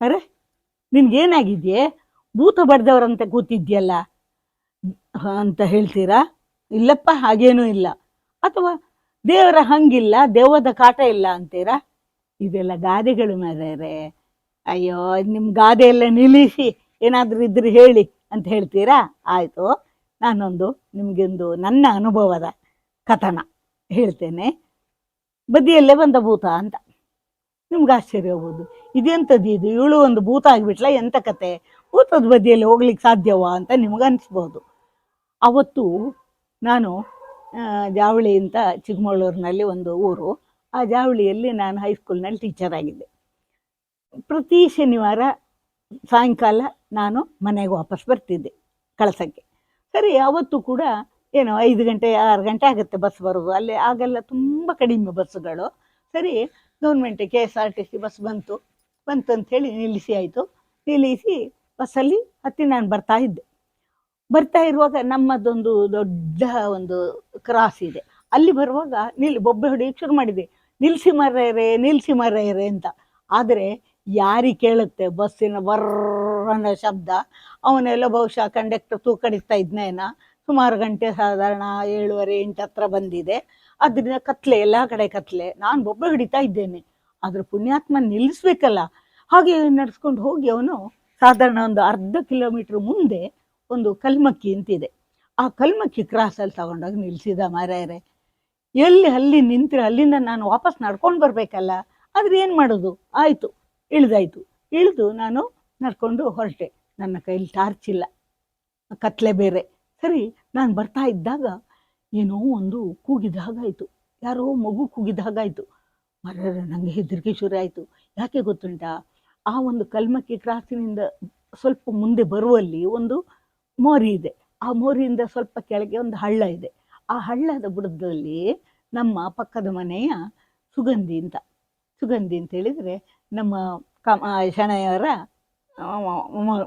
ಅರೆ, ನಿನ್ಗೇನಾಗಿದ್ಯೆ? ಭೂತ ಬಡ್ದವ್ರಂತ ಕೂತಿದ್ಯಲ್ಲ ಅಂತ ಹೇಳ್ತೀರಾ? ಇಲ್ಲಪ್ಪ, ಹಾಗೇನೂ ಇಲ್ಲ. ಅಥವಾ ದೇವರ ಹಂಗಿಲ್ಲ ದೇವದ ಕಾಟ ಇಲ್ಲ ಅಂತೀರಾ? ಇದೆಲ್ಲ ಗಾದೆಗಳು ಮಾರ್ಯಾರೆ ಅಯ್ಯೋ ನಿಮ್ಮ ಗಾದೆ ಎಲ್ಲ ನಿಲ್ಲಿಸಿ, ಏನಾದರೂ ಇದ್ರೆ ಹೇಳಿ ಅಂತ ಹೇಳ್ತೀರಾ? ಆಯಿತು, ನಾನೊಂದು, ನಿಮಗೊಂದು ನನ್ನ ಅನುಭವದ ಕಥನ ಹೇಳ್ತೇನೆ. ಬದಿಯಲ್ಲೇ ಬಂದ ಭೂತ ಅಂತ. ನಿಮ್ಗೆ ಆಶ್ಚರ್ಯ ಆಗ್ಬೋದು. ಇದೆಂಥದ್ದು ಇದು? ಇವಳು ಒಂದು ಭೂತ ಆಗಿಬಿಟ್ಲ? ಎಂಥ ಕತೆ? ಭೂತದ ಬದಿಯಲ್ಲಿ ಹೋಗ್ಲಿಕ್ಕೆ ಸಾಧ್ಯವಾ ಅಂತ ನಿಮ್ಗೆ ಅನಿಸ್ಬೋದು. ಅವತ್ತು ನಾನು ಜಾವಳಿ ಅಂತ ಚಿಕ್ಕಮಗಳೂರಿನಲ್ಲಿ ಒಂದು ಊರು. ಆ ಜಾವಳಿಯಲ್ಲಿ ನಾನು ಹೈಸ್ಕೂಲ್ನಲ್ಲಿ ಟೀಚರ್ ಆಗಿದ್ದೆ. ಪ್ರತಿ ಶನಿವಾರ ಸಾಯಂಕಾಲ ನಾನು ಮನೆಗೆ ವಾಪಸ್ ಬರ್ತಿದ್ದೆ ಕಳಸಕ್ಕೆ. ಸರಿ, ಅವತ್ತು ಕೂಡ ಏನೋ ಐದು ಗಂಟೆ, ಆರು ಗಂಟೆ ಆಗುತ್ತೆ ಬಸ್ ಬರೋದು. ಅಲ್ಲಿ ಆಗಲ್ಲ ತುಂಬ ಕಡಿಮೆ ಬಸ್ಸುಗಳು. ಸರಿ government K S R T C bus ಬಂತು. ಬಂತು ಅಂಥೇಳಿ ನಿಲ್ಲಿಸಿ ಆಯಿತು. ನಿಲ್ಲಿಸಿ ಬಸ್ಸಲ್ಲಿ ಹತ್ತಿ ನಾನು ಬರ್ತಾ ಇದ್ದೆ. ಬರ್ತಾ ಇರುವಾಗ ನಮ್ಮದೊಂದು ದೊಡ್ಡ ಒಂದು ಕ್ರಾಸ್ ಇದೆ. ಅಲ್ಲಿ ಬರುವಾಗ ನಿಲ್ ಬೊಬ್ಬೆ ಹೊಡಿಯೋಕ್ಕೆ ಶುರು ಮಾಡಿದೆ. ನಿಲ್ಲಿಸಿ ಮರ್ರೆ ನಿಲ್ಲಿಸಿ ಮರ್ರೆ ಅಂತ. ಆದರೆ ಯಾರಿಗೆ ಕೇಳುತ್ತೆ ಬಸ್ಸಿನ ಅನ್ನೋ ಶಬ್ದ? ಅವನೆಲ್ಲ ಬಹುಶಃ ಕಂಡಕ್ಟರ್ ತೂಕಡಿಸ್ತಾ ಇದ್ನೇನ? ಸುಮಾರು ಗಂಟೆ ಸಾಧಾರಣ ಏಳುವರೆ, ಎಂಟು ಹತ್ರ ಬಂದಿದೆ. ಅದರಿಂದ ಕತ್ಲೆ, ಎಲ್ಲ ಕಡೆ ಕತ್ಲೆ. ನಾನು ಒಬ್ಬ ಹಿಡಿತಾ ಇದ್ದೇನೆ. ಆದ್ರೆ ಪುಣ್ಯಾತ್ಮ ನಿಲ್ಲಿಸ್ಬೇಕಲ್ಲ. ಹಾಗೆ ನಡ್ಸ್ಕೊಂಡು ಹೋಗಿ ಅವನು ಸಾಧಾರಣ ಒಂದು ಅರ್ಧ ಕಿಲೋಮೀಟರ್ ಮುಂದೆ ಒಂದು ಕಲ್ಮಕ್ಕಿ ಅಂತಿದೆ. ಆ ಕಲ್ಮಕ್ಕಿ ಕ್ರಾಸಲ್ಲಿ ತಗೊಂಡೋಗಿ ನಿಲ್ಸಿದ ಮಾರಾಯರೆ ಎಲ್ಲಿ ಅಲ್ಲಿ ನಿಂತ್ರೆ ಅಲ್ಲಿಂದ ನಾನು ವಾಪಸ್ ನಡ್ಕೊಂಡು ಬರಬೇಕಲ್ಲ. ಆದ್ರೆ ಏನು ಮಾಡೋದು? ಆಯಿತು, ಇಳಿದಾಯ್ತು. ಇಳಿದು ನಾನು ನಡ್ಕೊಂಡು ಹೊರಟೆ. ನನ್ನ ಕೈಲಿ ಟಾರ್ಚ್ ಇಲ್ಲ. ಕತ್ಲೆ ಬೇರೆ. ಸರಿ, ನಾನು ಬರ್ತಾ ಇದ್ದಾಗ ಏನೋ ಒಂದು ಕೂಗಿದ ಹಾಗಾಯಿತು ಯಾರೋ ಮಗು ಕೂಗಿದ ಹಾಗಾಯಿತು ಮರ ನನಗೆ ಹೆದರಿಕೆ ಶುರು ಆಯಿತು. ಯಾಕೆ ಗೊತ್ತುಂಟಾ? ಆ ಒಂದು ಕಲ್ಮಕ್ಕಿ ಕ್ರಾಸಿನಿಂದ ಸ್ವಲ್ಪ ಮುಂದೆ ಬರುವಲ್ಲಿ ಒಂದು ಮೋರಿ ಇದೆ. ಆ ಮೋರಿಯಿಂದ ಸ್ವಲ್ಪ ಕೆಳಗೆ ಒಂದು ಹಳ್ಳ ಇದೆ. ಆ ಹಳ್ಳದ ಬುಡದಲ್ಲಿ ನಮ್ಮ ಪಕ್ಕದ ಮನೆಯ ಸುಗಂಧಿ ಅಂತ. ಸುಗಂಧಿ ಅಂತ ಹೇಳಿದರೆ ನಮ್ಮ ಕಮ ಶಣೆಯವರ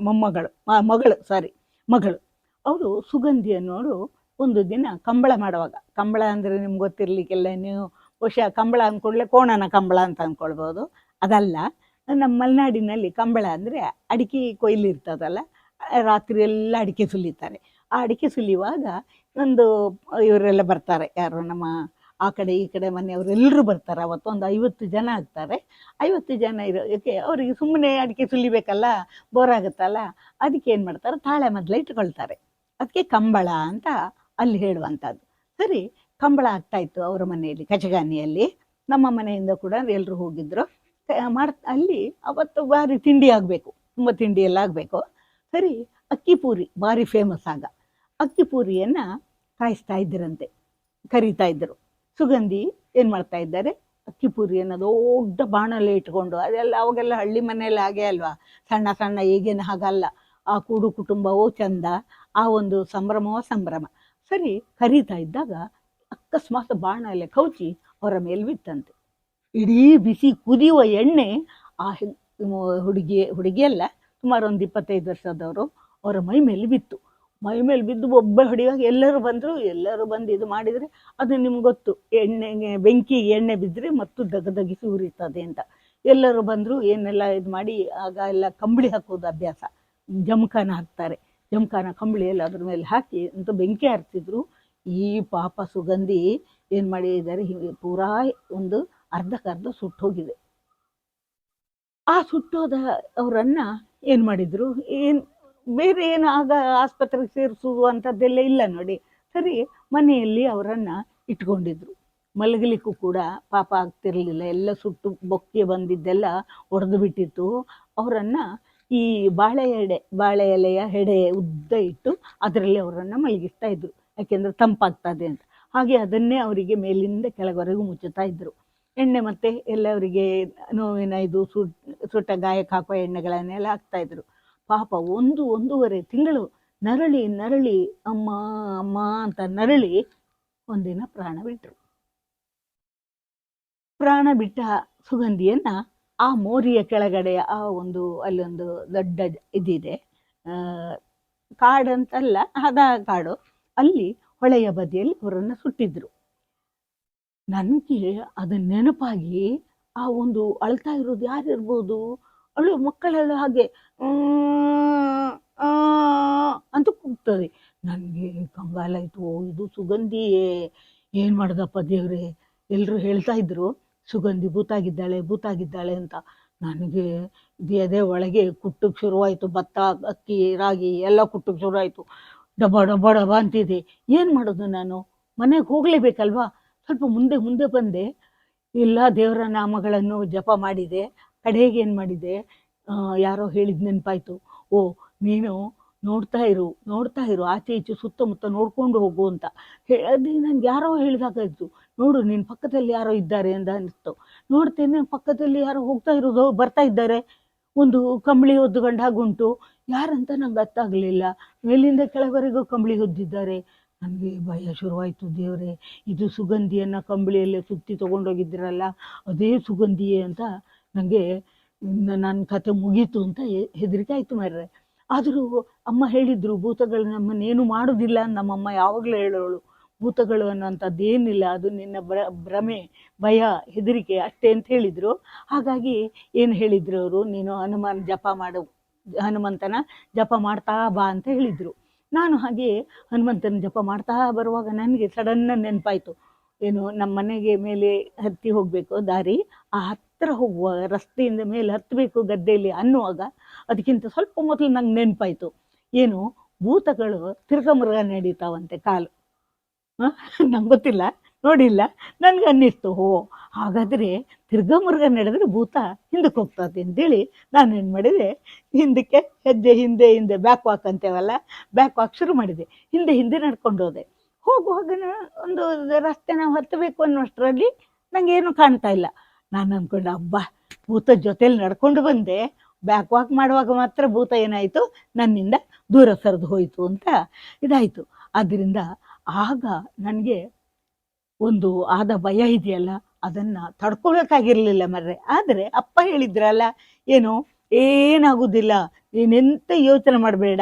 ಮೊಮ್ಮಗಳು ಮಗಳು ಸಾರಿ ಮಗಳು. ಅವರು ಸುಗಂಧಿ ಅನ್ನೋರು ಒಂದು ದಿನ ಕಂಬಳ ಮಾಡುವಾಗ. ಕಂಬಳ ಅಂದರೆ ನಿಮ್ಗೆ ಗೊತ್ತಿರಲಿಕ್ಕೆಲ್ಲ, ನೀವು ಬಹುಶಃ ಕಂಬಳ ಅಂದ್ಕೊಳ್ಳೆ ಕೋಣನ ಕಂಬಳ ಅಂತ ಅಂದ್ಕೊಳ್ಬೋದು. ಅದಲ್ಲ, ನಮ್ಮ ಮಲೆನಾಡಿನಲ್ಲಿ ಕಂಬಳ ಅಂದರೆ ಅಡಿಕೆ ಕೊಯ್ಲು ಇರ್ತದಲ್ಲ, ರಾತ್ರಿ ಎಲ್ಲ ಅಡಿಕೆ ಸುಲಿತಾರೆ. ಆ ಅಡಿಕೆ ಸುಲಿಯುವಾಗ ಒಂದು ಇವರೆಲ್ಲ ಬರ್ತಾರೆ, ಯಾರು ನಮ್ಮ ಆ ಕಡೆ ಈ ಕಡೆ ಮನೆಯವರೆಲ್ಲರೂ ಬರ್ತಾರೆ ಅವತ್ತು ಒಂದು ಐವತ್ತು ಜನ ಆಗ್ತಾರೆ. ಐವತ್ತು ಜನ ಇರೋದಕ್ಕೆ ಅವರಿಗೆ ಸುಮ್ಮನೆ ಅಡಿಕೆ ಸುಲಿಬೇಕಲ್ಲ, ಬೋರ್ ಆಗುತ್ತಲ್ಲ, ಅದಕ್ಕೆ ಏನು ಮಾಡ್ತಾರೆ, ತಾಳೆ ಮೊದಲೇ ಇಟ್ಕೊಳ್ತಾರೆ. ಅದಕ್ಕೆ ಕಂಬಳ ಅಂತ ಅಲ್ಲಿ ಹೇಳುವಂಥದ್ದು. ಸರಿ, ಕಂಬಳ ಆಗ್ತಾ ಇತ್ತು ಅವರ ಮನೆಯಲ್ಲಿ ಕಚಗಾನಿಯಲ್ಲಿ ನಮ್ಮ ಮನೆಯಿಂದ ಕೂಡ ಎಲ್ಲರೂ ಹೋಗಿದ್ರು. ಕ- ಮಾಡ್, ಅಲ್ಲಿ ಅವತ್ತು ಭಾರಿ ತಿಂಡಿ ಆಗಬೇಕು, ತುಂಬ ತಿಂಡಿ ಎಲ್ಲ ಆಗಬೇಕು. ಸರಿ, ಅಕ್ಕಿ ಪೂರಿ, ಭಾರಿ ಫೇಮಸ್ ಆಗ. ಅಕ್ಕಿ ಪೂರಿಯನ್ನು ಕಾಯಿಸ್ತಾ ಇದ್ದರಂತೆ ಕರೀತಾ ಇದ್ದರು ಸುಗಂಧಿ ಏನು ಮಾಡ್ತಾ ಇದ್ದಾರೆ? ಅಕ್ಕಿ ಪೂರಿಯನ್ನು ದೊಡ್ಡ ಬಾಣಲೆ ಇಟ್ಕೊಂಡು, ಅದೆಲ್ಲ ಅವಾಗೆಲ್ಲ ಹಳ್ಳಿ ಮನೆಯಲ್ಲಿ ಹಾಗೆ ಅಲ್ವಾ? ಸಣ್ಣ ಸಣ್ಣ ಈಗೇನು ಹಾಗಲ್ಲ. ಆ ಕೂಡು ಕುಟುಂಬವೋ ಚಂದ. ಆ ಒಂದು ಸಂಭ್ರಮವೋ ಸಂಭ್ರಮ. ಸರಿ ಕರೀತಾ ಇದ್ದಾಗ ಅಕಸ್ಮಾತ್ ಬಾಣ ಎಲೆ ಕೌಚಿ ಅವರ ಮೇಲೆ ಬಿತ್ತಂತೆ. ಇಡೀ ಬಿಸಿ ಕುದಿಯುವ ಎಣ್ಣೆ ಆ ಹುಡುಗಿ ಹುಡುಗಿಯಲ್ಲ ಸುಮಾರು ಒಂದು ಇಪ್ಪತ್ತೈದು ವರ್ಷದವರು ಅವರ ಮೈ ಮೇಲೆ ಬಿತ್ತು. ಮೈ ಮೇಲೆ ಬಿದ್ದು ಒಬ್ಬ ಹೊಡೆಯುವಾಗ ಎಲ್ಲರೂ ಬಂದರು, ಎಲ್ಲರೂ ಬಂದು ಇದು ಮಾಡಿದರೆ ಅದು ನಿಮ್ಗೆ ಗೊತ್ತು, ಎಣ್ಣೆಗೆ, ಬೆಂಕಿ ಎಣ್ಣೆ ಬಿದ್ದರೆ ಮತ್ತು ದಗದಗಿಸಿ ಉರಿತದೆ ಅಂತ. ಎಲ್ಲರೂ ಬಂದರು, ಏನೆಲ್ಲ ಇದು ಮಾಡಿ, ಆಗ ಎಲ್ಲ ಕಂಬಳಿ ಹಾಕೋದು ಅಭ್ಯಾಸ. ಜಮಖಾನ ಹಾಕ್ತಾರೆ. ಜಮಖಾನ ಕಂಬಳಿ ಎಲ್ಲ ಅದ್ರ ಮೇಲೆ ಹಾಕಿ ಅಂತ ಬೆಂಕಿ ಹಾರ್ತಿದ್ರು ಈ ಪಾಪ ಸುಗಂಧಿ ಏನು ಮಾಡಿದ್ದಾರೆ ಪೂರಾ ಒಂದು ಅರ್ಧಕ್ಕರ್ಧ ಸುಟ್ಟೋಗಿದೆ. ಆ ಸುಟ್ಟೋದ ಅವರನ್ನ ಏನು ಮಾಡಿದ್ರು? ಏನು, ಬೇರೆ ಏನು ಆಗ ಆಸ್ಪತ್ರೆಗೆ ಸೇರಿಸುವ ಅಂಥದ್ದೆಲ್ಲ ಇಲ್ಲ ನೋಡಿ. ಸರಿ, ಮನೆಯಲ್ಲಿ ಅವರನ್ನು ಇಟ್ಕೊಂಡಿದ್ರು. ಮಲಗಲಿಕ್ಕೂ ಕೂಡ ಪಾಪ ಆಗ್ತಿರಲಿಲ್ಲ. ಎಲ್ಲ ಸುಟ್ಟು ಬೊಕ್ಕೆ ಬಂದಿದ್ದೆಲ್ಲ ಒಡೆದು ಬಿಟ್ಟಿತ್ತು. ಅವರನ್ನು ಈ ಬಾಳೆ ಎಡೆ, ಬಾಳೆ ಎಲೆಯ ಎಡೆ ಉದ್ದ ಇಟ್ಟು ಅದರಲ್ಲಿ ಅವರನ್ನು ಮಲಗಿಸ್ತಾ ಇದ್ರು. ಯಾಕೆಂದರೆ ತಂಪಾಗ್ತದೆ ಅಂತ. ಹಾಗೆ ಅದನ್ನೇ ಅವರಿಗೆ ಮೇಲಿಂದ ಕೆಳಗವರೆಗೂ ಮುಚ್ಚುತ್ತಾ ಇದ್ರು. ಎಣ್ಣೆ ಮತ್ತೆ ಎಲ್ಲ ಅವರಿಗೆ ನೋವಿನ ಇದು ಸುಟ್, ಸುಟ್ಟ ಗಾಯಕ್ಕೆ ಹಾಕುವ ಎಣ್ಣೆಗಳನ್ನೆಲ್ಲ ಹಾಕ್ತಾ ಇದ್ರು. ಪಾಪ ಒಂದು, ಒಂದೂವರೆ ತಿಂಗಳು ನರಳಿ ನರಳಿ, ಅಮ್ಮ ಅಮ್ಮ ಅಂತ ನರಳಿ ಒಂದಿನ ಪ್ರಾಣ ಬಿಟ್ಟರು ಪ್ರಾಣ ಬಿಟ್ಟ ಸುಗಂಧಿಯನ್ನ ಆ ಮೋರಿಯ ಕೆಳಗಡೆ ಆ ಒಂದು ಅಲ್ಲೊಂದು ದೊಡ್ಡ ಇದಿದೆ. ಕಾಡಂತಲ್ಲ ಹದ ಕಾಡು. ಅಲ್ಲಿ ಹೊಳೆಯ ಬದಿಯಲ್ಲಿ ಅವರನ್ನು ಸುಟ್ಟಿದ್ರು. ನನಗೆ ಅದು ನೆನಪಾಗಿ ಆ ಒಂದು ಅಳ್ತಾ ಇರೋದು ಯಾರಿರ್ಬೋದು? ಅಳು ಮಕ್ಕಳೆಲ್ಲ ಹಾಗೆ, ಆ" ಅಂತ ಕೂಗ್ತದೆ. ನನಗೆ ಕಂಗಾಲಾಯಿತು, ಇದು ಸುಗಂಧಿಯೇ. ಏನು ಮಾಡ್ದಪ್ಪ ದೇವ್ರೆ? ಎಲ್ಲರೂ ಹೇಳ್ತಾ ಇದ್ರು. ಸುಗಂಧಿ ಭೂತಾಗಿದ್ದಾಳೆ ಭೂತಾಗಿದ್ದಾಳೆ ಅಂತ ನನಗೆ ಎದೆ ಒಳಗೆ ಕುಟ್ಟಕ್ಕೆ ಶುರುವಾಯಿತು. ಭತ್ತ, ಅಕ್ಕಿ, ರಾಗಿ ಎಲ್ಲ ಕುಟ್ಟಕ್ಕೆ ಶುರುವಾಯಿತು. ಡಬ ಡಬ ಡಬ ಅಂತಿದೆ. ಏನು ಮಾಡೋದು ನಾನು? ಮನೆಗೆ ಹೋಗಲೇಬೇಕಲ್ವಾ? ಸ್ವಲ್ಪ ಮುಂದೆ ಮುಂದೆ ಬಂದೆ. ಎಲ್ಲ ದೇವರ ನಾಮಗಳನ್ನು ಜಪ ಮಾಡಿದೆ. ಕಡೆಗೆ ಏನು ಮಾಡಿದೆ? ಯಾರೋ ಹೇಳಿದ ನೆನಪಾಯ್ತು. ಓ, ನೀನು ನೋಡ್ತಾ ಇರು ನೋಡ್ತಾ ಇರು. ಆಚೆ ಈಚೆ ಸುತ್ತಮುತ್ತ ನೋಡ್ಕೊಂಡು ಹೋಗು ಅಂತ. ಹೇಳಿ ನನ್ಗೆ ಯಾರೋ ಹೇಳಿದಾಗಾಯ್ತು ನೋಡು ನಿನ್ನ ಪಕ್ಕದಲ್ಲಿ ಯಾರೋ ಇದ್ದಾರೆ ಅಂತ ಅನಿಸ್ತು. ನೋಡ್ತೇನೆ, ಪಕ್ಕದಲ್ಲಿ ಯಾರೋ ಹೋಗ್ತಾ ಇರೋದು, ಬರ್ತಾ ಇದ್ದಾರೆ. ಒಂದು ಕಂಬಳಿ ಹೊದ್ದುಕೊಂಡು ಹಾಗುಂಟು ಯಾರಂತ ನಂಗೆ ಗೊತ್ತಾಗಲಿಲ್ಲ. ಮೇಲಿಂದ ಕೆಳವರೆಗೂ ಕಂಬಳಿ ಹೊದ್ದಿದ್ದಾರೆ. ನನಗೆ ಭಯ ಶುರುವಾಯಿತು ದೇವರೇ. ಇದು ಸುಗಂಧಿಯನ್ನು ಕಂಬಳಿಯಲ್ಲೇ ಸುತ್ತಿ ತೊಗೊಂಡೋಗಿದ್ರಲ್ಲ, ಅದೇ ಸುಗಂಧಿಯೇ ಅಂತ ನನಗೆ ನನ್ನ ಕತೆ ಮುಗೀತು ಅಂತ ಹೆದರಿಕೆ ಆಯಿತು ಮಾರ್ರೆ. ಆದರೂ ಅಮ್ಮ ಹೇಳಿದ್ರು, ಭೂತಗಳು ನಮ್ಮನ್ನೇನು ಮಾಡೋದಿಲ್ಲ ನಮ್ಮಮ್ಮ ಯಾವಾಗಲೂ ಹೇಳೋಳು. ಭೂತಗಳು ಅನ್ನುವಂಥದ್ದು ಏನಿಲ್ಲ, ಅದು ನಿನ್ನ ಭ್ರ, ಭ್ರಮೆ, ಭಯ, ಹೆದರಿಕೆ ಅಷ್ಟೇ ಅಂತ ಹೇಳಿದರು. ಹಾಗಾಗಿ ಏನು ಹೇಳಿದರು ಅವರು? ನೀನು ಹನುಮಾನ್ ಜಪ ಮಾಡು, ಹನುಮಂತನ ಜಪ ಮಾಡ್ತಾ ಬಾ ಅಂತ ಹೇಳಿದರು. ನಾನು ಹಾಗೆ ಹನುಮಂತನ ಜಪ ಮಾಡ್ತಾ ಬರುವಾಗ ನನಗೆ ಸಡನ್ನ ನೆನಪಾಯಿತು. ಏನು ನಮ್ಮ ಮನೆಗೆ ಮೇಲೆ ಹತ್ತಿ ಹೋಗಬೇಕು ದಾರಿ, ಆ ಹತ್ತಿರ ಹೋಗುವ ರಸ್ತೆಯಿಂದ ಮೇಲೆ ಹತ್ತಬೇಕು ಗದ್ದೆಯಲ್ಲಿ ಅನ್ನುವಾಗ ಅದಕ್ಕಿಂತ ಸ್ವಲ್ಪ ಮೊದಲು ನಂಗೆ ನೆನಪಾಯಿತು. ಏನು ಭೂತಗಳು ತಿರ್ಗಮೃಗ ನಡೀತಾವಂತೆ ಕಾಲು. ನಂಗೆ ಗೊತ್ತಿಲ್ಲ. ನೋಡಿಲ್ಲ ನನಗೆ ಅನ್ನಿಸ್ತು. ಹೋ, ಹಾಗಾದರೆ ಮುರುಗ ನಡೆದ್ರೆ ಭೂತ ಹಿಂದಕ್ಕೆ ಹೋಗ್ತದೆ ಅಂತೇಳಿ ನಾನು ಏನು ಮಾಡಿದೆ? ಹಿಂದಕ್ಕೆ ಹೆಜ್ಜೆ ಹಿಂದೆ ಹಿಂದೆ ಬ್ಯಾಕ್ ವಾಕ್ ಅಂತೇವಲ್ಲ ಬ್ಯಾಕ್ ವಾಕ್ ಶುರು ಮಾಡಿದೆ. ಹಿಂದೆ ಹಿಂದೆ ನಡ್ಕೊಂಡು ಹೋದೆ. ಹೋಗುವಾಗ ಒಂದು ರಸ್ತೆ ನಾವು ಹತ್ತಬೇಕು ಅನ್ನೋಷ್ಟರಲ್ಲಿ ನಂಗೆ ಏನು ಕಾಣ್ತಾ ಇಲ್ಲ. ನಾನು ಅಂದ್ಕೊಂಡು ಹಬ್ಬ ಭೂತ ಜೊತೆಲಿ ನಡ್ಕೊಂಡು ಬಂದೆ. ಬ್ಯಾಕ್ ವಾಕ್ ಮಾಡುವಾಗ ಮಾತ್ರ ಭೂತ ಏನಾಯಿತು? ನನ್ನಿಂದ ದೂರ ಸರಿದು ಹೋಯಿತು ಅಂತ ಇದಾಯಿತು. ಆದ್ದರಿಂದ ಆಗ ನನಗೆ ಒಂದು ಆದ ಭಯ ಇದೆಯಲ್ಲ, ಅದನ್ನು ತಡ್ಕೊಳಕ್ಕಾಗಿರಲಿಲ್ಲ ಮರ್ರೆ. ಆದರೆ ಅಪ್ಪ ಹೇಳಿದ್ರಲ್ಲ, ಏನು ಏನಾಗುವುದಿಲ್ಲ ನೀನೆಂತ ಯೋಚನೆ ಮಾಡಬೇಡ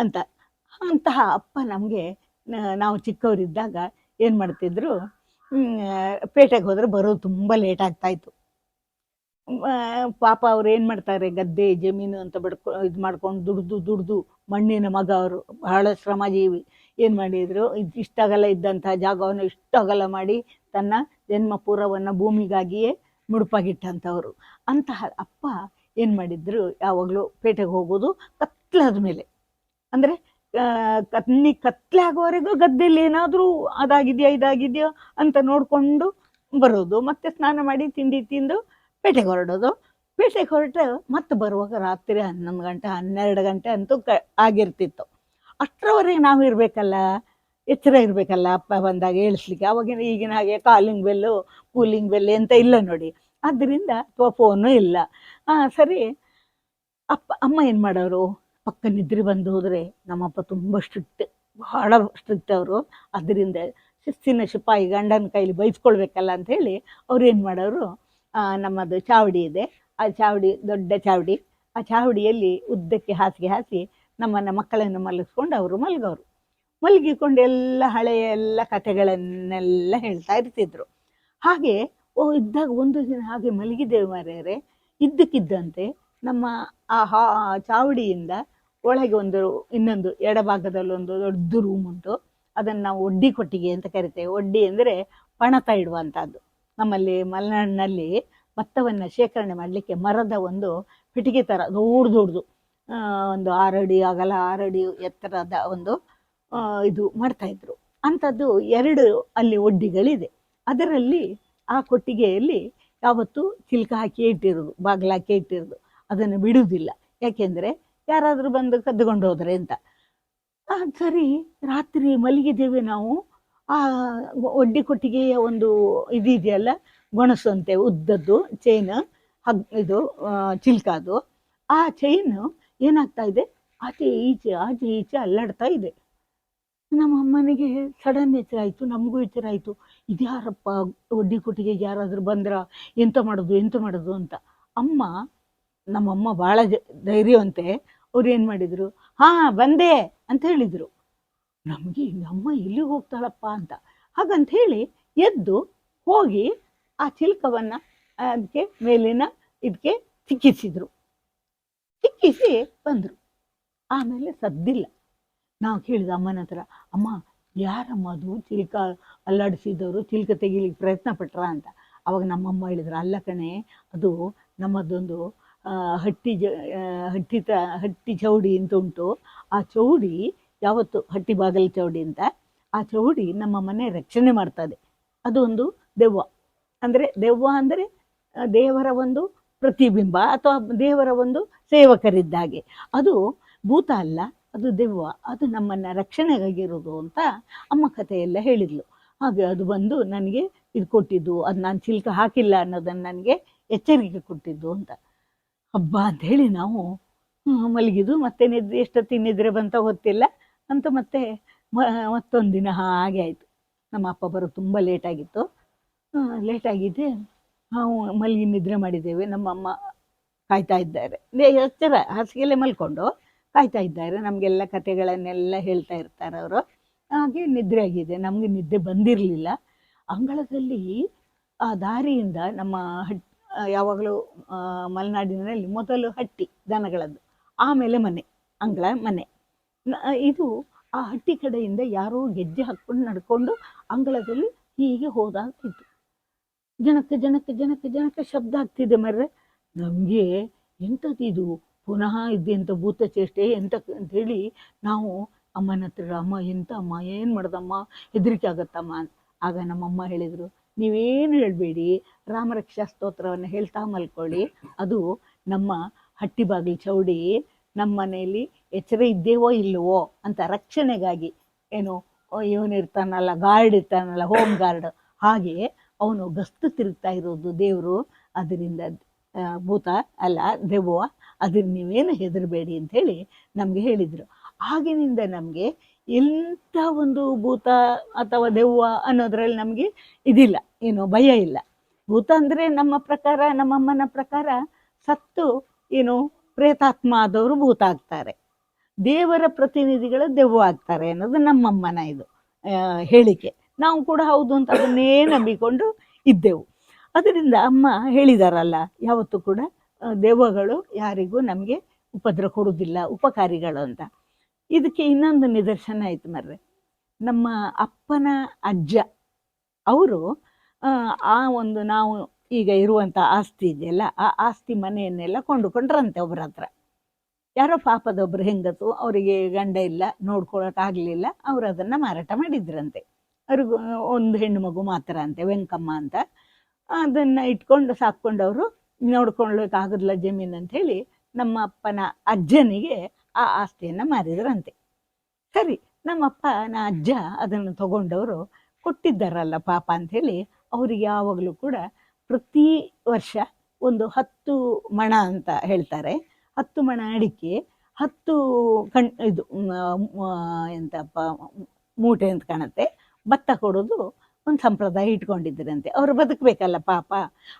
ಅಂತ. ಅಂತಹ ಅಪ್ಪ ನಮಗೆ ನಾವು ಚಿಕ್ಕವರಿದ್ದಾಗ ಏನು ಮಾಡ್ತಿದ್ರು ಪೇಟೆಗೆ ಹೋದರೆ ಬರೋದು ತುಂಬ ಲೇಟ್ ಆಗ್ತಾಯಿತ್ತು. ಪಾಪ ಅವ್ರು ಏನು ಮಾಡ್ತಾರೆ, ಗದ್ದೆ, ಜಮೀನು ಅಂತ ಬಡ್ಕೊ, ಇದು ಮಾಡ್ಕೊಂಡು ದುಡ್ದು ದುಡ್ದು ಮಣ್ಣಿನ ಮಗ ಅವರು, ಬಹಳ ಶ್ರಮಜೀವಿ. ಏನು ಮಾಡಿದರು? ಇಷ್ಟಾಗಲ್ಲ ಇದ್ದಂಥ ಜಾಗವನ್ನು ಇಷ್ಟಾಗಲ್ಲ ಮಾಡಿ ತನ್ನ ಜನ್ಮ ಪೂರ್ವವನ್ನು ಭೂಮಿಗಾಗಿಯೇ ಮುಡುಪಾಗಿಟ್ಟಂಥವ್ರು ಅಂತಹ ಅಪ್ಪ ಏನು ಮಾಡಿದ್ರು? ಯಾವಾಗಲೂ ಪೇಟೆಗೆ ಹೋಗೋದು ಕತ್ಲಾದ ಮೇಲೆ. ಅಂದರೆ ಕತ್ನಿ ಕತ್ಲೆ ಆಗೋವರೆಗೂ ಗದ್ದೆಯಲ್ಲಿ ಏನಾದರೂ ಅದಾಗಿದೆಯಾ, ಇದಾಗಿದೆಯೋ ಅಂತ ನೋಡಿಕೊಂಡು ಬರೋದು. ಮತ್ತೆ ಸ್ನಾನ ಮಾಡಿ ತಿಂಡಿ ತಿಂದು ಪೇಟೆಗೆ ಹೊರಡೋದು. ಪೇಟೆಗೆ ಹೊರಟು ಮತ್ತೆ ಬರುವಾಗ ರಾತ್ರಿ ಹನ್ನೊಂದು ಗಂಟೆ, ಹನ್ನೆರಡು ಗಂಟೆ ಅಂತೂ ಕ, ಆಗಿರ್ತಿತ್ತು. ಅಷ್ಟರವರೆಗೆ ನಾವು ಇರಬೇಕಲ್ಲ ಎಚ್ಚರ ಇರಬೇಕಲ್ಲ ಅಪ್ಪ ಬಂದಾಗ ಏಳಿಸ್ಲಿಕ್ಕೆ ಅವಾಗಿನ ಈಗಿನ ಹಾಗೆ ಕಾಲಿಂಗ್ ಬೆಲ್ಲು ಕೂಲಿಂಗ್ ಬೆಲ್ಲು ಅಂತ ಇಲ್ಲ ನೋಡಿ. ಆದ್ದರಿಂದ ಅಥವಾ ಫೋನು ಇಲ್ಲ. ಆ, ಸರಿ ಅಪ್ಪ ಅಮ್ಮ ಏನು ಮಾಡೋರು? ಪಕ್ಕ ನಿದ್ರೆ ಬಂದು ಹೋದರೆ ನಮ್ಮಪ್ಪ ತುಂಬ ಸ್ಟ್ರಿಕ್ಟ್ ಬಹಳ ಸ್ಟ್ರಿಕ್ಟ್ ಅವರು. ಅದರಿಂದ ಶಿಸ್ತಿನ ಶಿಪಾಯಿ ಗಂಡನ ಕೈಲಿ ಬೈಸ್ಕೊಳ್ಬೇಕಲ್ಲ ಅಂತ ಹೇಳಿ ಅವ್ರು ಏನು ಮಾಡೋರು? ನಮ್ಮದು ಚಾವಡಿ ಇದೆ. ಆ ಚಾವಡಿ ದೊಡ್ಡ ಚಾವಡಿ. ಆ ಚಾವಡಿಯಲ್ಲಿ ಉದ್ದಕ್ಕೆ ಹಾಸಿಗೆ ಹಾಸಿ ನಮ್ಮನ್ನ ಮಕ್ಕಳನ್ನು ಮಲಗಿಸ್ಕೊಂಡು ಅವರು ಮಲಗೋರು. ಮಲಗಿಕೊಂಡು ಎಲ್ಲ ಹಳೆಯ ಎಲ್ಲ ಕಥೆಗಳನ್ನೆಲ್ಲ ಹೇಳ್ತಾ ಇರ್ತಿದ್ರು. ಹಾಗೆ ಓ ಇದ್ದಾಗ ಒಂದು ದಿನ ಹಾಗೆ ಮಲಗಿದ್ದೇವೆ ಮಾರ್ಯಾರೆ ಇದ್ದಕ್ಕಿದ್ದಂತೆ ನಮ್ಮ ಆ ಹಾ ಚಾವಡಿಯಿಂದ ಒಳಗೆ ಒಂದು ಇನ್ನೊಂದು ಎಡಭಾಗದಲ್ಲೊಂದು ದೊಡ್ಡ ರೂಮ್ ಉಂಟು. ಅದನ್ನು ನಾವು ಒಡ್ಡಿ ಕೊಟ್ಟಿಗೆ ಅಂತ ಕರಿತೇವೆ. ಒಡ್ಡಿ ಅಂದರೆ ಪಣತ ಇಡುವಂಥದ್ದು ನಮ್ಮಲ್ಲಿ ಮಲೆನಾಡಿನಲ್ಲಿ ಭತ್ತವನ್ನು ಶೇಖರಣೆ ಮಾಡಲಿಕ್ಕೆ ಮರದ ಒಂದು ಪಿಟಿಗೆ ಥರ ದೊಡ್ಡ ದೊಡ್ಡದು. ಒಂದು ಆರಡಿ, ಅಗಲ ಆರಡಿ ಎತ್ತರದ ಒಂದು ಇದು ಇದು ಮಾಡ್ತಾಯಿದ್ರು ಅಂಥದ್ದು ಎರಡು ಅಲ್ಲಿ ಒಡ್ಡಿಗಳಿದೆ. ಅದರಲ್ಲಿ ಆ ಕೊಟ್ಟಿಗೆಯಲ್ಲಿ ಯಾವತ್ತು ಚಿಲ್ಕ ಹಾಕಿ ಇಟ್ಟಿರೋದು, ಬಾಗಿಲು ಹಾಕಿ ಇಟ್ಟಿರೋದು. ಅದನ್ನು ಬಿಡುವುದಿಲ್ಲ. ಯಾಕೆಂದರೆ ಯಾರಾದರೂ ಬಂದು ಕದ್ದುಕೊಂಡು ಹೋದರೆ ಅಂತ. ಸರಿ, ರಾತ್ರಿ ಮಲಗಿದ್ದೇವೆ ನಾವು. ಆ, ಒಡ್ಡಿ ಕೊಟ್ಟಿಗೆಯ ಒಂದು ಇದಿದೆಯಲ್ಲ ಇದೆಯಲ್ಲ ಗೊಣಸು ಅಂತೆ ಉದ್ದದ್ದು ಚೈನ್ ಹಗ್, ಇದು ಚಿಲ್ಕದ್ದು ಚಿಲ್ಕಾದು ಆ ಚೈನು ಏನಾಗ್ತಾ ಇದೆ? ಆಚೆ ಈಚೆ ಆಚೆ ಈಚೆ ಅಲ್ಲಾಡ್ತಾ ಇದೆ. ನಮ್ಮ ಅಮ್ಮನಿಗೆ ಸಡನ್ ಎಚ್ಚರ ಆಯಿತು, ನಮಗೂ ಎಚ್ಚರ ಆಯಿತು. ಇದ್ಯಾರಪ್ಪ ಒಡ್ಡಿ ಕೊಟ್ಟಿಗೆಗೆ ಯಾರಾದರೂ ಬಂದ್ರ? ಎಂತ ಮಾಡೋದು ಎಂತ ಮಾಡೋದು? ಅಂತ. ಅಮ್ಮ ನಮ್ಮಮ್ಮ ಭಾಳ ಧೈರ್ಯವಂತೆ ಅವ್ರು ಏನು ಮಾಡಿದರು? ಹಾಂ, ಬಂದೆ ಅಂತ ಹೇಳಿದರು. ನಮಗೆ ಅಮ್ಮ ಎಲ್ಲಿಗೆ ಹೋಗ್ತಾಳಪ್ಪ? ಅಂತ. ಹಾಗಂತ ಹೇಳಿ ಎದ್ದು ಹೋಗಿ ಆ ಚಿಲ್ಕವನ್ನು, ಅದಕ್ಕೆ ಮೇಲಿನ ಇದಕ್ಕೆ ಸಿಕ್ಕಿಸಿದ್ರು ಹಿಕ್ಕಿಸಿ ಬಂದರು. ಆಮೇಲೆ ಸದ್ದಿಲ್ಲ. ನಾವು ಕೇಳಿದ ಅಮ್ಮನ ಹತ್ರ, ಅಮ್ಮ, ಯಾರಮ್ಮ ಅದು? ಚಿಲ್ಕ ಅಲ್ಲಾಡಿಸಿದವರು ಚಿಲ್ಕ ತೆಗಿಲಿಕ್ಕೆ ಪ್ರಯತ್ನ ಪಟ್ರ ಅಂತ. ಅವಾಗ ನಮ್ಮಮ್ಮ ಹೇಳಿದ್ರು, ಅಲ್ಲ ಕಣೆ, ಅದು ನಮ್ಮದೊಂದು ಹಟ್ಟಿ ಜ ಹಟ್ಟಿ ತ, ಹಟ್ಟಿ ಚೌಡಿ ಅಂತ ಉಂಟು. ಆ ಚೌಡಿ, ಯಾವತ್ತು ಹಟ್ಟಿ ಬಾಗಲ ಚೌಡಿ ಅಂತ, ಆ ಚೌಡಿ ನಮ್ಮ ಮನೆ ರಕ್ಷಣೆ ಮಾಡ್ತದೆ ಅದೊಂದು ದೆವ್ವ. ಅಂದರೆ ದೆವ್ವ ಅಂದರೆ ದೇವರ ಒಂದು ಪ್ರತಿಬಿಂಬ ಅಥವಾ ದೇವರ ಒಂದು ಸೇವಕರಿದ್ದಾಗೆ. ಅದು ಭೂತ ಅಲ್ಲ, ಅದು ದೆವ್ವ, ಅದು ನಮ್ಮನ್ನು ರಕ್ಷಣೆಗಾಗಿರೋದು ಅಂತ ಅಮ್ಮ ಕಥೆಯೆಲ್ಲ ಹೇಳಿದ್ಲು. ಹಾಗೆ ಅದು ಬಂದು ನನಗೆ ಇದು ಕೊಟ್ಟಿದ್ದು, ಅದು ನಾನು ಚಿಲ್ಕ ಹಾಕಿಲ್ಲ ಅನ್ನೋದನ್ನು ನನಗೆ ಎಚ್ಚರಿಕೆ ಕೊಟ್ಟಿದ್ದು ಅಂತ. ಹಬ್ಬ ಅಂತ ಹೇಳಿ ನಾವು ಮಲಗಿದ್ದು ಮತ್ತೆ ನಿದ್ರೆ, ಎಷ್ಟೊತ್ತಿಗೆ ತಿನ್ನಿದ್ರೆ ಬಂತ ಗೊತ್ತಿಲ್ಲ. ಅಂತ ಮತ್ತೆ ಮತ್ತೊಂದು ದಿನ ಹಾಗೆ ಆಯಿತು. ನಮ್ಮ ಅಪ್ಪ ಬರೋ ತುಂಬ ಲೇಟಾಗಿತ್ತು ಲೇಟಾಗಿದೆ ನಾವು ಮಲಗಿ ನಿದ್ರೆ ಮಾಡಿದ್ದೇವೆ ನಮ್ಮ ಅಮ್ಮ ಕಾಯ್ತಾ ಇದ್ದಾರೆ. ಎಚ್ಚರ ಹಾಸಿಗೆಲೆ ಮಲ್ಕೊಂಡು ಕಾಯ್ತಾ ಇದ್ದಾರೆ. ನಮಗೆಲ್ಲ ಕಥೆಗಳನ್ನೆಲ್ಲ ಹೇಳ್ತಾ ಇರ್ತಾರೆ ಅವರು. ಹಾಗೆ ನಿದ್ರೆ ಆಗಿದೆ. ನಮಗೆ ನಿದ್ದೆ ಬಂದಿರಲಿಲ್ಲ. ಅಂಗಳದಲ್ಲಿ ಆ ದಾರಿಯಿಂದ ನಮ್ಮ ಯಾವಾಗಲೂ ಮಲೆನಾಡಿನಲ್ಲಿ ಮೊದಲು ಹಟ್ಟಿ ದನಗಳದ್ದು. ಆಮೇಲೆ ಮನೆ, ಅಂಗಳ ಮನೆ. ಇದು ಆ ಹಟ್ಟಿ ಕಡೆಯಿಂದ ಯಾರೋ ಗೆಜ್ಜೆ ಹಾಕ್ಕೊಂಡು ನಡ್ಕೊಂಡು ಅಂಗಳದಲ್ಲಿ ಹೀಗೆ ಹೋದಾಗಿತ್ತು ಜನಕ್ಕೆ ಜನಕ್ಕೆ ಜನಕ್ಕೆ ಜನಕ ಶಬ್ದ ಆಗ್ತಿದೆ ಮರ್ರೆ. ನಮಗೆ ಎಂಥದ್ದು ಇದು ಪುನಃ ಎಂಥ ಭೂತ ಚೇಷ್ಟೆ ಎಂತ ಅಂತೇಳಿ ನಾವು ಅಮ್ಮನ ಹತ್ರ, ಅಮ್ಮ ಎಂತ ಅಮ್ಮ, ಏನು ಮಾಡ್ದಮ್ಮ? ಹೆದರಿಕೆ ಆಗತ್ತಮ್ಮ. ಆಗ ನಮ್ಮಮ್ಮ ಹೇಳಿದರು, ನೀವೇನು ಹೇಳಬೇಡಿ ರಾಮರಕ್ಷಾ ಸ್ತೋತ್ರವನ್ನು ಹೇಳ್ತಾ ಮಲ್ಕೊಳ್ಳಿ. ಅದು ನಮ್ಮ ಹಟ್ಟಿ ಬಾಗಿಲು ಚೌಡಿ, ನಮ್ಮ ಮನೆಯಲ್ಲಿ ಎಚ್ಚರ ಇದ್ದೇವೋ ಇಲ್ಲವೋ ಅಂತ ರಕ್ಷಣೆಗಾಗಿ, ಏನು ಇವನಿರ್ತಾನಲ್ಲ ಗಾರ್ಡ್ ಇರ್ತಾನಲ್ಲ, ಹೋಮ್ ಗಾರ್ಡ್. ಹಾಗೆ ಅವನು ಗಸ್ತು ತಿರುಗ್ತಾ ಇರೋದು ದೇವರು, ಅದರಿಂದ ಭೂತ ಅಲ್ಲ, ದೆವ್ವ ಅದನ್ನ ನೀವೇನು ಹೆದರಬೇಡಿ ಹೇಳಿ ನಮಗೆ ಹೇಳಿದರು. ಆಗಿನಿಂದ ನಮಗೆ ಎಂಥ ಒಂದು ಭೂತ ಅಥವಾ ದೆವ್ವ ಅನ್ನೋದ್ರಲ್ಲಿ ನಮಗೆ ಇದಿಲ್ಲ, ಏನು ಭಯ ಇಲ್ಲ. ಭೂತ ಅಂದರೆ ನಮ್ಮ ಪ್ರಕಾರ ನಮ್ಮಮ್ಮನ ಪ್ರಕಾರ ಸತ್ತು, ಏನು, ಪ್ರೇತಾತ್ಮ ಆದವರು ಭೂತ ಆಗ್ತಾರೆ. ದೇವರ ಪ್ರತಿನಿಧಿಗಳು ದೆವ್ವ ಆಗ್ತಾರೆ ಅನ್ನೋದು ನಮ್ಮಮ್ಮನ ಇದು ಹೇಳಿಕೆ. ನಾವು ಕೂಡ ಹೌದು ಅಂತ ಅದನ್ನೇ ನಂಬಿಕೊಂಡು ಇದ್ದೆವು. ಅದರಿಂದ ಅಮ್ಮ ಹೇಳಿದಾರಲ್ಲ, ಯಾವತ್ತೂ ಕೂಡ ದೇವಗಳು ಯಾರಿಗೂ ನಮಗೆ ಉಪದ್ರ ಕೊಡುವುದಿಲ್ಲ, ಉಪಕಾರಿಗಳು ಅಂತ. ಇದಕ್ಕೆ ಇನ್ನೊಂದು ನಿದರ್ಶನ ಆಯ್ತು ಮರ್ರೆ. ನಮ್ಮ ಅಪ್ಪನ ಅಜ್ಜ, ಅವರು, ಆ ಒಂದು ನಾವು ಈಗ ಇರುವಂಥ ಆಸ್ತಿ ಇದೆಯಲ್ಲ, ಆ ಆಸ್ತಿ ಮನೆಯನ್ನೆಲ್ಲ ಕೊಂಡುಕೊಂಡ್ರಂತೆ ಒಬ್ಬರ ಹತ್ರ. ಯಾರೋ ಪಾಪದೊಬ್ಬರು ಹೆಂಗತು ಅವರಿಗೆ ಗಂಡ ಇಲ್ಲ ನೋಡ್ಕೊಳಕ್ಕಾಗಲಿಲ್ಲ ಅವರು ಅದನ್ನು ಮಾರಾಟ ಮಾಡಿದ್ರಂತೆ. ಅವ್ರಿಗೂ ಒಂದು ಹೆಣ್ಣು ಮಗು ಮಾತ್ರ ಅಂತೆ, ವೆಂಕಮ್ಮ ಅಂತ. ಅದನ್ನ ಇಟ್ಕೊಂಡು ಸಾಕ್ಕೊಂಡವರು ಆಗೋದಿಲ್ಲ ಜಮೀನು ಅಂತ ಹೇಳಿ ನಮ್ಮ ಅಪ್ಪನ ಅಜ್ಜನಿಗೆ ಆ ಆಸ್ತಿಯನ್ನು ಮಾರಿದ್ರಂತೆ. ಸರಿ ನಮ್ಮಪ್ಪನ ಅಜ್ಜ ಅದನ್ನು ತಗೊಂಡವರು ಕೊಟ್ಟಿದ್ದಾರಲ್ಲ ಪಾಪ ಅಂಥೇಳಿ ಅವ್ರಿಗೆ ಯಾವಾಗಲೂ ಕೂಡ ಪ್ರತಿ ವರ್ಷ ಒಂದು ಹತ್ತು ಮಣ ಅಂತ ಹೇಳ್ತಾರೆ. ಹತ್ತು ಮಣ ಅಡಿಕೆ, ಹತ್ತು ಕಣ್, ಇದು ಎಂತಪ್ಪ, ಮೂಟೆ ಅಂತ ಕಾಣುತ್ತೆ. ಭತ್ತ ಕೊಡೋದು ಒಂದು ಸಂಪ್ರದಾಯ ಇಟ್ಕೊಂಡಿದ್ದರಂತೆ. ಅವರು ಬದುಕಬೇಕಲ್ಲ ಪಾಪ.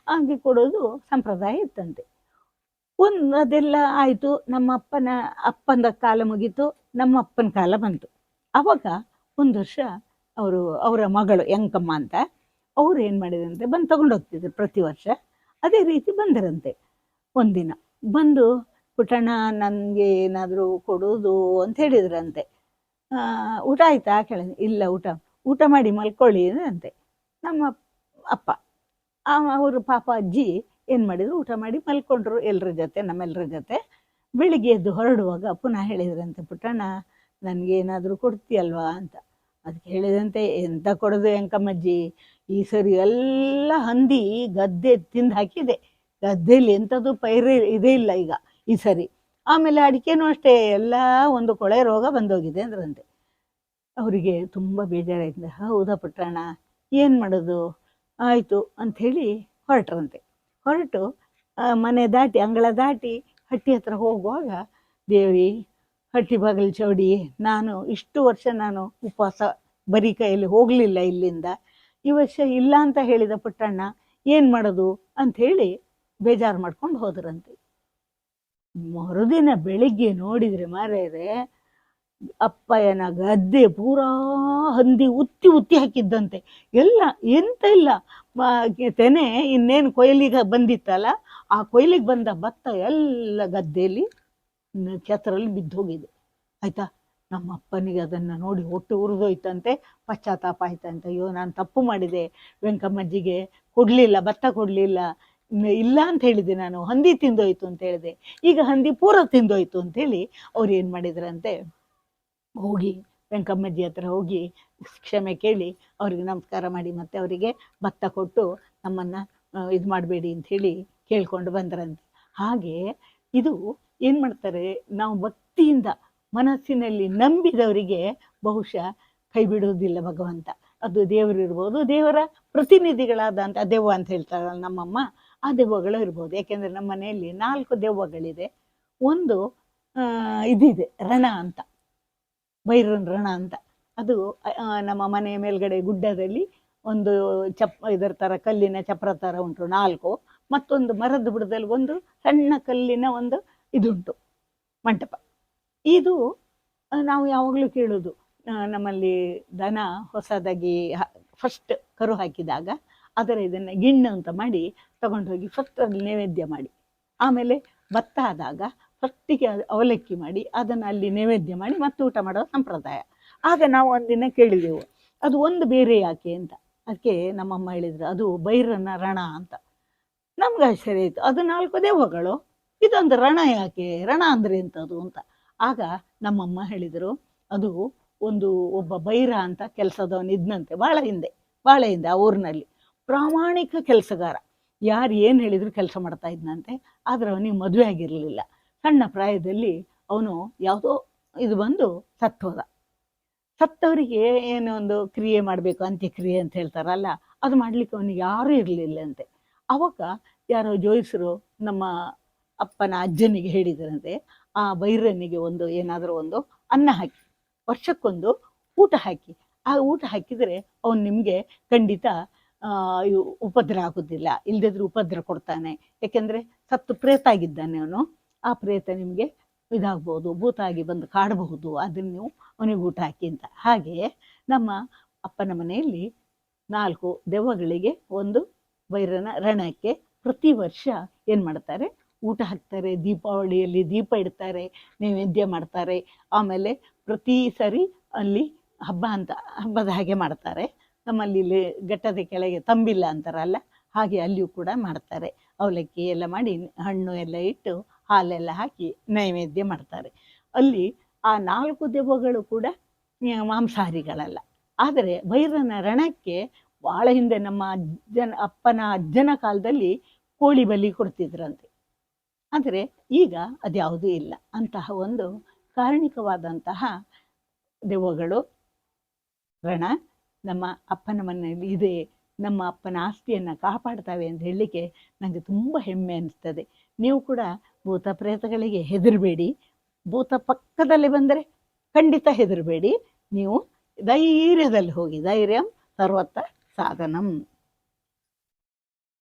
ಹಾಗೆ ಕೊಡೋದು ಸಂಪ್ರದಾಯ ಇತ್ತಂತೆ. ಒಂದು ಅದೆಲ್ಲ ಆಯಿತು. ನಮ್ಮ ಅಪ್ಪನ ಅಪ್ಪನ ಕಾಲ ಮುಗೀತು. ನಮ್ಮ ಅಪ್ಪನ ಕಾಲ ಬಂತು. ಆವಾಗ ಒಂದು ವರ್ಷ ಅವರು, ಅವರ ಮಗಳು ಯಂಕಮ್ಮ ಅಂತ ಅವ್ರು ಏನು ಮಾಡಿದ್ರಂತೆ? ಬಂದು ತಗೊಂಡು ಹೋಗ್ತಿದ್ರು ಪ್ರತಿ ವರ್ಷ. ಅದೇ ರೀತಿ ಬಂದರಂತೆ ಒಂದಿನ ಬಂದು ಪುಟಣ ನನಗೆ ಏನಾದರೂ ಕೊಡೋದು ಅಂತ ಹೇಳಿದ್ರಂತೆ. ಊಟ ಆಯ್ತಾ? ಕೇಳಿದೆ. ಇಲ್ಲ, ಊಟ ಊಟ ಮಾಡಿ ಮಲ್ಕೊಳ್ಳಿ ಅಂತೆ. ನಮ್ಮ ಅಪ್ಪ ಅವರು ಪಾಪ ಅಜ್ಜಿ ಏನು ಮಾಡಿದ್ರು, ಊಟ ಮಾಡಿ ಮಲ್ಕೊಂಡ್ರು ಎಲ್ಲರ ಜೊತೆ ನಮ್ಮೆಲ್ಲರ ಜೊತೆ. ಬೆಳಿಗ್ಗೆ ಎದ್ದು ಹೊರಡುವಾಗ ಪುನಃ ಹೇಳಿದ್ರಂತೆ, ಪುಟ್ಟಣ್ಣ, ನನಗೇನಾದರೂ ಕೊಡ್ತೀಯಲ್ವಾ ಅಂತ. ಅದಕ್ಕೆ ಹೇಳಿದಂತೆ ಎಂತ ಕೊಡೋದು ಎಂಕಮ್ಮಜ್ಜಿ ಈ ಸರಿ ಎಲ್ಲ ಹಂದಿ ಗದ್ದೆ ತಿಂದು ಹಾಕಿದೆ. ಗದ್ದೆಯಲ್ಲಿ ಎಂಥದ್ದು ಪೈರೇ ಇದೇ ಇಲ್ಲ ಈಗ, ಈ ಸರಿ. ಆಮೇಲೆ ಅಡಿಕೆನೂ ಅಷ್ಟೇ, ಎಲ್ಲ ಒಂದು ಕೊಳೆ ರೋಗ ಬಂದೋಗಿದೆ ಅಂದ್ರಂತೆ. ಅವರಿಗೆ ತುಂಬ ಬೇಜಾರಾಯ್ತು ಹೌದಾ ಪುಟ್ಟಣ್ಣ ಏನು ಮಾಡೋದು? ಆಯಿತು ಅಂಥೇಳಿ ಹೊರಟ್ರಂತೆ. ಹೊರಟು ಮನೆ ದಾಟಿ, ಅಂಗಳ ದಾಟಿ ಹಟ್ಟಿ ಹತ್ರ ಹೋಗುವಾಗ ದೇವಿ ಹಟ್ಟಿ ಬಾಗಿಲು ಚೌಡಿ, ನಾನು ಇಷ್ಟು ವರ್ಷ ನಾನು ಉಪವಾಸ ಬರೀ ಕೈಯಲ್ಲಿ ಹೋಗಲಿಲ್ಲ ಇಲ್ಲಿಂದ. ಈ ವರ್ಷ ಇಲ್ಲ ಅಂತ ಹೇಳಿದ ಪುಟ್ಟಣ್ಣ ಏನು ಮಾಡೋದು? ಅಂಥೇಳಿ ಬೇಜಾರು ಮಾಡ್ಕೊಂಡು ಹೋದ್ರಂತೆ. ಮರುದಿನ ಬೆಳಿಗ್ಗೆ ನೋಡಿದರೆ ಮಾರೇರೆ ಅಪ್ಪಯ್ಯನ ಗದ್ದೆ ಪೂರಾ ಹಂದಿ ಉತ್ತಿ ಉತ್ತಿ ಹಾಕಿದ್ದಂತೆ. ಎಲ್ಲ ಎಂತ ಇಲ್ಲ. ತೆನೆ ಇನ್ನೇನು ಕೊಯ್ಲಿಗೆ ಬಂದಿತ್ತಲ್ಲ, ಆ ಕೊಯ್ಲಿಗೆ ಬಂದ ಭತ್ತ ಎಲ್ಲ ಗದ್ದೆಯಲ್ಲಿ ಕೆಸರಲ್ಲಿ ಬಿದ್ದು ಹೋಗಿದೆ. ಆಯ್ತಾ? ನಮ್ಮ ಅಪ್ಪನಿಗೆ ಅದನ್ನು ನೋಡಿ ಹೊಟ್ಟು ಉರಿದೋಯ್ತಂತೆ, ಪಶ್ಚಾತ್ತಾಪ ಆಯ್ತಂತೆ. ಅಯ್ಯೋ, ನಾನು ತಪ್ಪು ಮಾಡಿದೆ. ವೆಂಕಮ್ಮಜ್ಜಿಗೆ ಕೊಡಲಿಲ್ಲ, ಭತ್ತ ಕೊಡಲಿಲ್ಲ. ಇಲ್ಲ ಅಂತ ಹೇಳಿದೆ ನಾನು. ಹಂದಿ ತಿಂದೋಯ್ತು ಅಂತ ಹೇಳಿದೆ. ಈಗ ಹಂದಿ ಪೂರ ತಿಂದೋಯ್ತು ಅಂತೇಳಿ ಅವ್ರು ಏನು ಮಾಡಿದ್ರಂತೆ? ಹೋಗಿ ವೆಂಕಮ್ಮಜ್ಜಿ ಹತ್ರ ಹೋಗಿ ಕ್ಷಮೆ ಕೇಳಿ ಅವರಿಗೆ ನಮಸ್ಕಾರ ಮಾಡಿ ಮತ್ತೆ ಅವರಿಗೆ ಭತ್ತ ಕೊಟ್ಟು ನಮ್ಮನ್ನು ಇದು ಮಾಡಬೇಡಿ ಅಂತ ಹೇಳಿ ಕೇಳ್ಕೊಂಡು ಬಂದ್ರಂತೆ. ಹಾಗೆ ಇದು ಏನು ಮಾಡ್ತಾರೆ, ನಾವು ಭಕ್ತಿಯಿಂದ ಮನಸ್ಸಿನಲ್ಲಿ ನಂಬಿದವರಿಗೆ ಬಹುಶಃ ಕೈ ಬಿಡುವುದಿಲ್ಲ ಭಗವಂತ. ಅದು ದೇವರು ಇರ್ಬೋದು, ದೇವರ ಪ್ರತಿನಿಧಿಗಳಾದಂಥ ದೆವ್ವ ಅಂತ ಹೇಳ್ತಾರಲ್ಲ ನಮ್ಮಮ್ಮ, ಆ ದೆವ್ವಗಳು ಇರ್ಬೋದು. ಯಾಕೆಂದರೆ ನಮ್ಮ ಮನೆಯಲ್ಲಿ ನಾಲ್ಕು ದೆವ್ವಗಳಿದೆ. ಒಂದು ಇದಿದೆ, ರಣ ಅಂತ. ಭೈರನ್ ರಣ ಅಂತ. ಅದು ನಮ್ಮ ಮನೆಯ ಮೇಲ್ಗಡೆ ಗುಡ್ಡದಲ್ಲಿ ಒಂದು ಚಪ್, ಇದರ ಥರ ಕಲ್ಲಿನ ಚಪ್ರ ಥರ ಉಂಟು, ನಾಲ್ಕು. ಮತ್ತೊಂದು ಮರದ ಬುಡದಲ್ಲಿ ಒಂದು ಸಣ್ಣ ಕಲ್ಲಿನ ಒಂದು ಇದುಂಟು, ಮಂಟಪ. ಇದು ನಾವು ಯಾವಾಗಲೂ ಕೇಳೋದು ನಮ್ಮಲ್ಲಿ ದನ ಹೊಸದಾಗಿ ಫಸ್ಟ್ ಕರು ಹಾಕಿದಾಗ ಅದರ ಇದನ್ನು ಗಿಣ್ಣು ಅಂತ ಮಾಡಿ ತಗೊಂಡೋಗಿ ಫಸ್ಟ್ ಅಲ್ಲಿ ನೈವೇದ್ಯ ಮಾಡಿ. ಆಮೇಲೆ ಭತ್ತ ಆದಾಗ ಫಸ್ಟಿಗೆ ಅವಲಕ್ಕಿ ಮಾಡಿ, ಅದನ್ನು ಅಲ್ಲಿ ನೈವೇದ್ಯ ಮಾಡಿ ಮತ್ತೆ ಊಟ ಮಾಡೋ ಸಂಪ್ರದಾಯ. ಆಗ ನಾವು ಒಂದಿನ ಕೇಳಿದೆವು, ಅದು ಒಂದು ಬೇರೆ ಯಾಕೆ ಅಂತ. ಅದಕ್ಕೆ ನಮ್ಮಮ್ಮ ಹೇಳಿದ್ರು, ಅದು ಬೈರನ ರಣ ಅಂತ. ನಮ್ಗೆ ಆಶ್ಚರ್ಯ ಆಯಿತು, ಅದು ನಾಲ್ಕು ದೇವಗಳು ಇದೊಂದು ರಣ ಯಾಕೆ, ರಣ ಅಂದ್ರೆ ಎಂಥದ್ದು ಅಂತ. ಆಗ ನಮ್ಮಮ್ಮ ಹೇಳಿದರು, ಅದು ಒಂದು ಒಬ್ಬ ಬೈರ ಅಂತ ಕೆಲಸದವನು ಇದ್ನಂತೆ ಹಿಂದೆ ಭಾಳ ಹಿಂದೆ, ಆ ಊರಿನಲ್ಲಿ. ಪ್ರಾಮಾಣಿಕ ಕೆಲಸಗಾರ. ಯಾರು ಏನು ಹೇಳಿದ್ರು ಕೆಲಸ ಮಾಡ್ತಾ ಇದ್ನಂತೆ, ಆದರೆ ಅವನಿಗೆ ಮದುವೆ ಆಗಿರಲಿಲ್ಲ. ಸಣ್ಣ ಪ್ರಾಯದಲ್ಲಿ ಅವನು ಯಾವುದೋ ಇದು ಬಂದು ಸತ್ತೋದ. ಸತ್ತವರಿಗೆ ಏನೋ ಒಂದು ಕ್ರಿಯೆ ಮಾಡಬೇಕು, ಅಂತ್ಯಕ್ರಿಯೆ ಅಂತ ಹೇಳ್ತಾರಲ್ಲ, ಅದು ಮಾಡಲಿಕ್ಕೆ ಅವನಿಗೆ ಯಾರೂ ಇರಲಿಲ್ಲಂತೆ ಅವಾಗ ಯಾರೋ ಜೋಯಿಸರು ನಮ್ಮ ಅಪ್ಪನ ಅಜ್ಜನಿಗೆ ಹೇಳಿದರಂತೆ, ಆ ಬೈರನಿಗೆ ಒಂದು ಏನಾದರೂ ಒಂದು ಅನ್ನ ಹಾಕಿ, ವರ್ಷಕ್ಕೊಂದು ಊಟ ಹಾಕಿ. ಆ ಊಟ ಹಾಕಿದರೆ ಅವನು ನಿಮಗೆ ಖಂಡಿತ ಉಪದ್ರ ಆಗೋದಿಲ್ಲ. ಇಲ್ಲದಿದ್ರೆ ಉಪದ್ರ ಕೊಡ್ತಾನೆ. ಯಾಕೆಂದರೆ ಸತ್ತು ಪ್ರೇತ ಆಗಿದ್ದಾನೆ ಅವನು. ಆ ಪ್ರೇತ ನಿಮಗೆ ಇದಾಗ್ಬೋದು, ಭೂತಾಗಿ ಬಂದು ಕಾಡಬಹುದು, ಅದನ್ನು ನೀವು ಅವನಿಗೆ ಊಟ ಹಾಕಿ ಅಂತ. ಹಾಗೆ ನಮ್ಮ ಅಪ್ಪನ ಮನೆಯಲ್ಲಿ ನಾಲ್ಕು ದೆವ್ವಗಳಿಗೆ ಒಂದು ವೈರನ ರಣಕ್ಕೆ ಪ್ರತಿ ವರ್ಷ ಏನು ಮಾಡ್ತಾರೆ? ಊಟ ಹಾಕ್ತಾರೆ, ದೀಪಾವಳಿಯಲ್ಲಿ ದೀಪ ಇಡ್ತಾರೆ, ನೈವೇದ್ಯ ಮಾಡ್ತಾರೆ. ಆಮೇಲೆ ಪ್ರತಿ ಸರಿ ಅಲ್ಲಿ ಹಬ್ಬ ಅಂತ, ಹಬ್ಬದ ಹಾಗೆ ಮಾಡ್ತಾರೆ. ನಮ್ಮಲ್ಲಿ ಇಲ್ಲಿ ಘಟ್ಟದ ಕೆಳಗೆ ತಂಬಿಲ್ಲ ಅಂತಾರಲ್ಲ, ಹಾಗೆ ಅಲ್ಲಿಯೂ ಕೂಡ ಮಾಡ್ತಾರೆ. ಅವಲಕ್ಕಿ ಎಲ್ಲ ಮಾಡಿ, ಹಣ್ಣು ಎಲ್ಲ ಇಟ್ಟು ಹಾಲೆಲ್ಲ ಹಾಕಿ ನೈವೇದ್ಯ ಮಾಡ್ತಾರೆ. ಅಲ್ಲಿ ಆ ನಾಲ್ಕು ದೆವ್ವಗಳು ಕೂಡ ಮಾಂಸಾಹಾರಿಗಳಲ್ಲ. ಆದರೆ ಭೈರನ ರಣಕ್ಕೆ ಭಾಳ ಹಿಂದೆ ನಮ್ಮ ಅಜ್ಜನ, ಅಪ್ಪನ, ಅಜ್ಜನ ಕಾಲದಲ್ಲಿ ಕೋಳಿ ಬಲಿ ಕೊಡ್ತಿದ್ರಂತೆ. ಆದರೆ ಈಗ ಅದ್ಯಾವುದೂ ಇಲ್ಲ. ಅಂತಹ ಒಂದು ಕಾರಣಿಕವಾದಂತಹ ದೆವ್ವಗಳು, ರಣ ನಮ್ಮ ಅಪ್ಪನ ಮನೆಯಲ್ಲಿ ಇದೆ. ನಮ್ಮ ಅಪ್ಪನ ಆಸ್ತಿಯನ್ನು ಕಾಪಾಡ್ತವೆ ಅಂತ ಹೇಳಲಿಕ್ಕೆ ನನಗೆ ತುಂಬ ಹೆಮ್ಮೆ ಅನಿಸ್ತದೆ. ನೀವು ಕೂಡ ಭೂತ ಪ್ರೇತಗಳಿಗೆ ಹೆದರಬೇಡಿ. ಭೂತ ಪಕ್ಕದಲ್ಲಿ ಬಂದರೆ ಖಂಡಿತ ಹೆದರಬೇಡಿ. ನೀವು ಧೈರ್ಯದಲ್ಲಿ ಹೋಗಿ ಧೈರ್ಯ ಸರ್ವತ್ರ ಸಾಧನಂ.